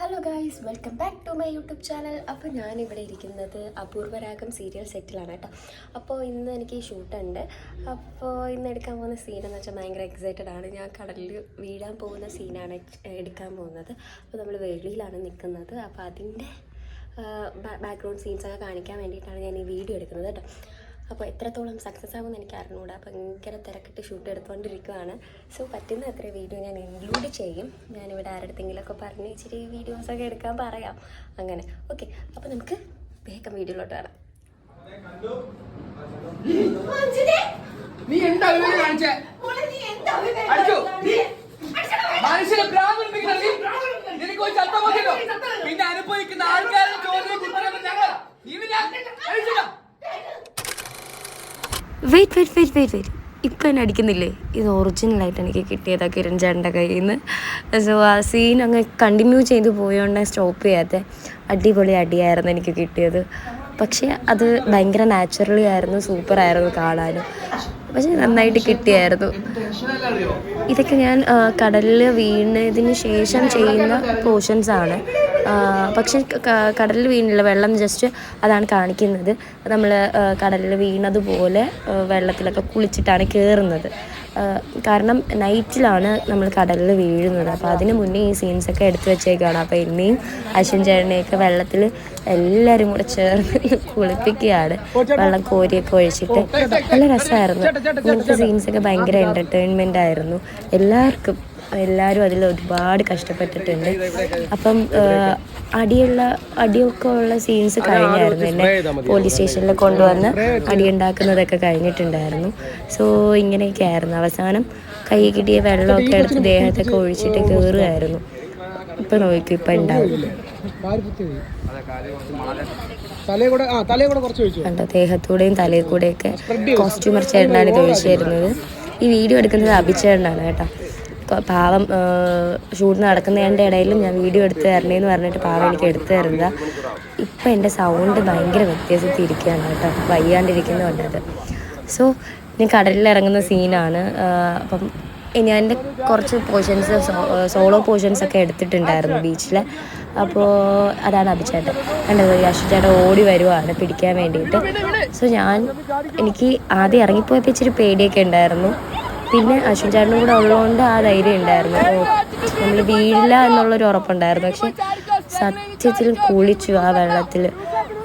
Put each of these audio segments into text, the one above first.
Hello guys welcome back to my YouTube channel അപ്പോൾ ഞാനിവിടെ ഇരിക്കുന്നത് അപൂർവരാഗം സീരിയൽ സെറ്റിലാണ് കേട്ടോ. അപ്പോൾ ഇന്ന് എനിക്ക് ഷൂട്ടുണ്ട് അപ്പോൾ ഇന്ന് എടുക്കാൻ പോകുന്ന സീൻ എന്ന് വെച്ചാൽ ഭയങ്കര എക്സൈറ്റഡ് ആണ്. ഞാൻ കടലിൽ വീഴാൻ പോകുന്ന സീനാണ് എടുക്കാൻ പോകുന്നത്. അപ്പോൾ നമ്മൾ വെളിയിലാണ് നിൽക്കുന്നത്. അപ്പോൾ അതിന്റെ ബാക്ക്ഗ്രൗണ്ട് സീൻസൊക്കെ കാണിക്കാൻ വേണ്ടിയിട്ടാണ് ഞാൻ ഈ വീഡിയോ എടുക്കുന്നത് കേട്ടോ. അപ്പോൾ എത്രത്തോളം സക്സസ് ആകുമെന്ന് എനിക്ക് അറിഞ്ഞുകൂടാ. ഭയങ്കര തിരക്കിട്ട് ഷൂട്ട് എടുത്തുകൊണ്ടിരിക്കുകയാണ് സോ പറ്റുന്ന അത്ര വീഡിയോ ഞാൻ ഇൻക്ലൂഡ് ചെയ്യും. ഞാനിവിടെ ആരുടെങ്കിലൊക്കെ പറഞ്ഞ് ഇച്ചിരി വീഡിയോസൊക്കെ എടുക്കാൻ പറയാം. അങ്ങനെ. ഓക്കെ അപ്പോൾ നമുക്ക് വേഗം വീഡിയോയിലോട്ട് വരാം നീ എന്താ കാണിച്ചേ? നിനക്ക് ചത്ത പിന്നെ അനുഭവിക്കുന്ന ആൾക്കാരുടെ wait wait wait wait wait ഇപ്പം എന്നെ അടിക്കുന്നില്ലേ? ഇത് ഒറിജിനലായിട്ട് എനിക്ക് കിട്ടിയതാണ് കിരൺ ചേട്ടന്റെ കയ്യിൽ നിന്ന് സോ ആ സീൻ അങ്ങ് കണ്ടിന്യൂ ചെയ്ത് പോയോണ്ട് സ്റ്റോപ്പ് ചെയ്യാത്ത. അടിപൊളി അടിയായിരുന്നു എനിക്ക് കിട്ടിയത്. പക്ഷേ അത് ഭയങ്കര നാച്ചുറലി ആയിരുന്നു സൂപ്പറായിരുന്നു കാണാനും. പക്ഷെ നന്നായിട്ട് കിട്ടിയായിരുന്നു. ഇതൊക്കെ ഞാൻ കടലിൽ വീണതിന് ശേഷം ചെയ്യുന്ന പോർഷൻസ് ആണ്. പക്ഷെ കടലിൽ വീണില്ല വെള്ളം ജസ്റ്റ് അതാണ് കാണിക്കുന്നത്. നമ്മൾ കടലിൽ വീണതുപോലെ വെള്ളത്തിലൊക്കെ കുളിച്ചിട്ടാണ് കയറുന്നത് കാരണം നൈറ്റിലാണ് നമ്മൾ കടലിൽ വീഴുന്നത്. അപ്പോൾ അതിന് മുന്നേ ഈ സീൻസൊക്കെ എടുത്തു വെച്ചേക്കാണ്. അപ്പോൾ എന്നെയും അശ്വൻ ചേട്ടനെയൊക്കെ വെള്ളത്തിൽ എല്ലാവരും കൂടെ ചേർന്ന് കുളിപ്പിക്കുകയാണ്. വെള്ളം കോരിയൊക്കെ ഒഴിച്ചിട്ട്. നല്ല രസമായിരുന്നു ഇങ്ങനത്തെ സീൻസൊക്കെ ഭയങ്കര എന്റർടൈൻമെന്റ് ആയിരുന്നു. എല്ലാവർക്കും എല്ലാവരും അതിൽ ഒരുപാട് കഷ്ടപ്പെട്ടിട്ടുണ്ട്. അപ്പം അടിയുള്ള അടിയൊക്കെ ഉള്ള സീൻസ് കഴിഞ്ഞായിരുന്നു. എന്നെ പോലീസ് സ്റ്റേഷനിൽ കൊണ്ടുവന്ന് അടിയുണ്ടാക്കുന്നതൊക്കെ കഴിഞ്ഞിട്ടുണ്ടായിരുന്നു. സോ ഇങ്ങനെയൊക്കെ ആയിരുന്നു അവസാനം കൈ കിട്ടിയ വെള്ളമൊക്കെ എടുത്ത് ദേഹത്തൊക്കെ ഒഴിച്ചിട്ട് കയറുമായിരുന്നു ഇപ്പം നോക്കി ഇപ്പം ഉണ്ടാവും. കണ്ടോ ദേഹത്തൂടെയും തലയിൽ കൂടെയൊക്കെ കോസ്റ്റ്യൂമർ ചേട്ടനാണ് ഇത് ഒഴിച്ചു തരുന്നത്. ഈ വീഡിയോ എടുക്കുന്നത് അഭിചേട്ടനാണ് കേട്ടോ. പാവം ഷൂട്ട് നടക്കുന്നതിന്റെ ഇടയിലും ഞാൻ വീഡിയോ എടുത്ത് തരണേന്ന് പറഞ്ഞിട്ട് പാവം എനിക്ക് എടുത്തു തരുന്നത്. ഇപ്പം എന്റെ സൗണ്ട് ഭയങ്കര വ്യത്യാസത്തിൽ ഇരിക്കുകയാണ് കേട്ടോ. വയ്യാണ്ടിരിക്കുന്നുണ്ട് അത് സോ ഞാൻ കടലിൽ ഇറങ്ങുന്ന സീനാണ്. അപ്പം ഞാൻ എന്റെ കുറച്ച് പോർഷൻസ് സോളോ പോർഷൻസ് ഒക്കെ എടുത്തിട്ടുണ്ടായിരുന്നു ബീച്ചിൽ അപ്പോൾ അതാണ് അഭിചേട്ടൻ. കണ്ടത് അശ്വചേട്ടൻ ഓടി വരുവാണ് പിടിക്കാൻ വേണ്ടിയിട്ട്. സോ ഞാൻ എനിക്ക് ആദ്യം ഇറങ്ങിപ്പോയപ്പോൾ ഇച്ചിരി പേടിയൊക്കെ ഉണ്ടായിരുന്നു. പിന്നെ അശ്വിൻ ചേട്ടനും കൂടെ ഉള്ളതുകൊണ്ട് ആ ധൈര്യം ഉണ്ടായിരുന്നു. നമ്മൾ വീഴില്ല എന്നുള്ളൊരു ഉറപ്പുണ്ടായിരുന്നു. പക്ഷെ സത്യത്തിൽ കുളിച്ചു ആ വെള്ളത്തിൽ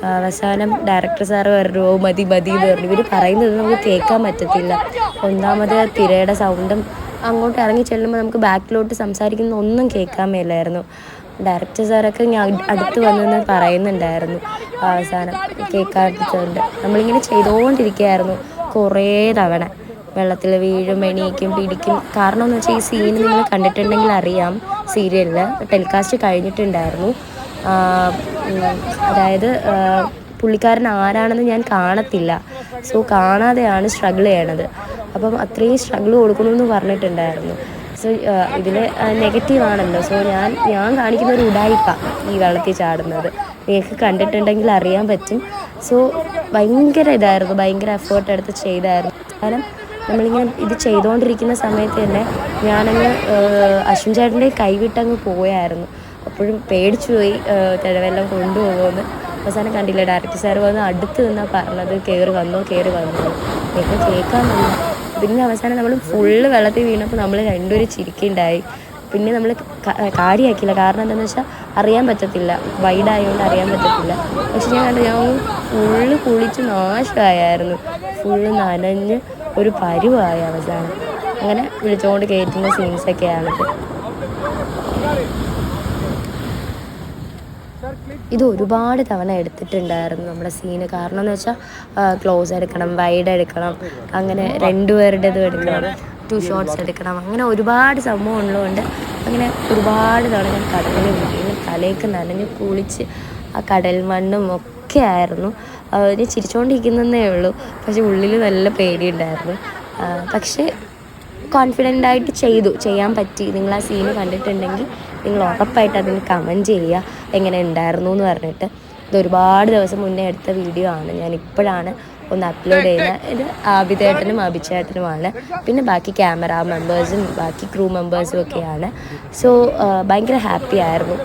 അവസാനം ഡയറക്ടർ സാറ് പറഞ്ഞു "ഓ, മതി മതി എന്ന് പറഞ്ഞു. ഇവർ പറയുന്നത് നമുക്ക് കേൾക്കാൻ പറ്റത്തില്ല. ഒന്നാമത് തിരയുടെ സൗണ്ടും അങ്ങോട്ട് ഇറങ്ങി ചെല്ലുമ്പോൾ നമുക്ക് ബാക്കിലോട്ട് സംസാരിക്കുന്ന ഒന്നും കേൾക്കാൻ മേലായിരുന്നു. ഡയറക്ടർ സാറൊക്കെ ഞാൻ അടുത്ത് വന്നെന്ന് പറയുന്നുണ്ടായിരുന്നു അവസാനം. കേൾക്കാത്തതുകൊണ്ട്. നമ്മളിങ്ങനെ ചെയ്തുകൊണ്ടിരിക്കുകയായിരുന്നു കുറേ തവണ. വെള്ളത്തിൽ വീഴും എണീക്കും പിടിക്കും. കാരണം എന്ന് വെച്ചാൽ ഈ സീൻ നിങ്ങൾ കണ്ടിട്ടുണ്ടെങ്കിൽ അറിയാം. സീരിയലിൽ ടെലികാസ്റ്റ് കഴിഞ്ഞിട്ടുണ്ടായിരുന്നു. അതായത് പുള്ളിക്കാരൻ ആരാണെന്ന് ഞാൻ കാണത്തില്ല. സോ കാണാതെയാണ് സ്ട്രഗിൾ ചെയ്യണത്. അപ്പം അത്രയും സ്ട്രഗിൾ കൊടുക്കണമെന്ന് പറഞ്ഞിട്ടുണ്ടായിരുന്നു. സോ ഇതിൽ നെഗറ്റീവാണല്ലോ സോ ഞാൻ ഞാൻ കാണിക്കുന്ന ഒരു ഉടായിപ്പ ഈ വെള്ളത്തിൽ ചാടുന്നത്. നിങ്ങൾക്ക് കണ്ടിട്ടുണ്ടെങ്കിൽ അറിയാൻ പറ്റും. സോ ഭയങ്കര ഇതായിരുന്നു. ഭയങ്കര എഫേർട്ട് എടുത്ത് ചെയ്തായിരുന്നു. കാരണം നമ്മളിങ്ങനെ ഇത് ചെയ്തുകൊണ്ടിരിക്കുന്ന സമയത്ത് തന്നെ ഞാനങ്ങ് അശ്വിൻ ചേട്ടന്റെ കൈവിട്ടങ്ങ് പോയായിരുന്നു. അപ്പോഴും പേടിച്ചു പോയി തിഴവെല്ലാം കൊണ്ടുപോകുമെന്ന്. അവസാനം കണ്ടില്ല ഡയറക്ടർ സാർ വന്ന് അടുത്ത് നിന്നാണ് പറഞ്ഞത് കയറി വന്നോ കയറി വന്നോ. എനിക്ക് കേൾക്കാൻ വന്നു. പിന്നെ അവസാനം നമ്മൾ ഫുള്ള് വെള്ളത്തിൽ വീണപ്പോൾ നമ്മൾ രണ്ടുപേരും ചിരിക്കുണ്ടായി. പിന്നെ നമ്മൾ കാര്യമാക്കില്ല കാരണം എന്താണെന്ന് വെച്ചാൽ അറിയാൻ പറ്റത്തില്ല. വൈഡായതുകൊണ്ട് അറിയാൻ പറ്റത്തില്ല. പക്ഷെ ഞാൻ കണ്ടു ഞാൻ ഫുള്ള് കുളിച്ച് നാശമായായിരുന്നു. ഫുള്ള് നനഞ്ഞ് ഒരു പരിവായ അവസാനം. അങ്ങനെ വിളിച്ചുകൊണ്ട് കയറ്റുന്ന സീൻസൊക്കെയാണിത് ഇത് ഒരുപാട് തവണ എടുത്തിട്ടുണ്ടായിരുന്നു നമ്മുടെ സീന് കാരണം എന്ന് വെച്ചാൽ ക്ലോസ് എടുക്കണം വൈഡ് എടുക്കണം അങ്ങനെ രണ്ടുപേരുടേതും എടുക്കണം ടു ഷോട്ട്സ് എടുക്കണം അങ്ങനെ ഒരുപാട് സംഭവം ഉള്ളതുകൊണ്ട് അങ്ങനെ ഒരുപാട് തവണ ഞാൻ കടലിൽ വീണ് തലേക്ക് നനഞ്ഞ് കുളിച്ച് ആ കടൽ മണ്ണും ഒക്കെ ആയിരുന്നു. ഞാൻ ചിരിച്ചുകൊണ്ടിരിക്കുന്നതേ ഉള്ളൂ. പക്ഷെ ഉള്ളിൽ നല്ല പേടിയുണ്ടായിരുന്നു. പക്ഷേ കോൺഫിഡന്റ് ആയിട്ട് ചെയ്തു. ചെയ്യാൻ പറ്റി. നിങ്ങൾ ആ സീന് കണ്ടിട്ടുണ്ടെങ്കിൽ നിങ്ങൾ ഉറപ്പായിട്ട് അതിന് കമന്റ് ചെയ്യുക. എങ്ങനെ ഉണ്ടായിരുന്നു എന്ന് പറഞ്ഞിട്ട്. ഇത് ഒരുപാട് ദിവസം മുന്നേ എടുത്ത വീഡിയോ ആണ്. ഞാൻ ഇപ്പോഴാണ് ഒന്ന് അപ്ലോഡ് ചെയ്യുന്നത് ഇത് ആബിദേട്ടനും അഭിചേട്ടനുമാണ്. പിന്നെ ബാക്കി ക്യാമറ മെമ്പേഴ്സും ബാക്കി ക്രൂ മെമ്പേഴ്സും ഒക്കെയാണ്. സോ ഭയങ്കര ഹാപ്പി ആയിരുന്നു.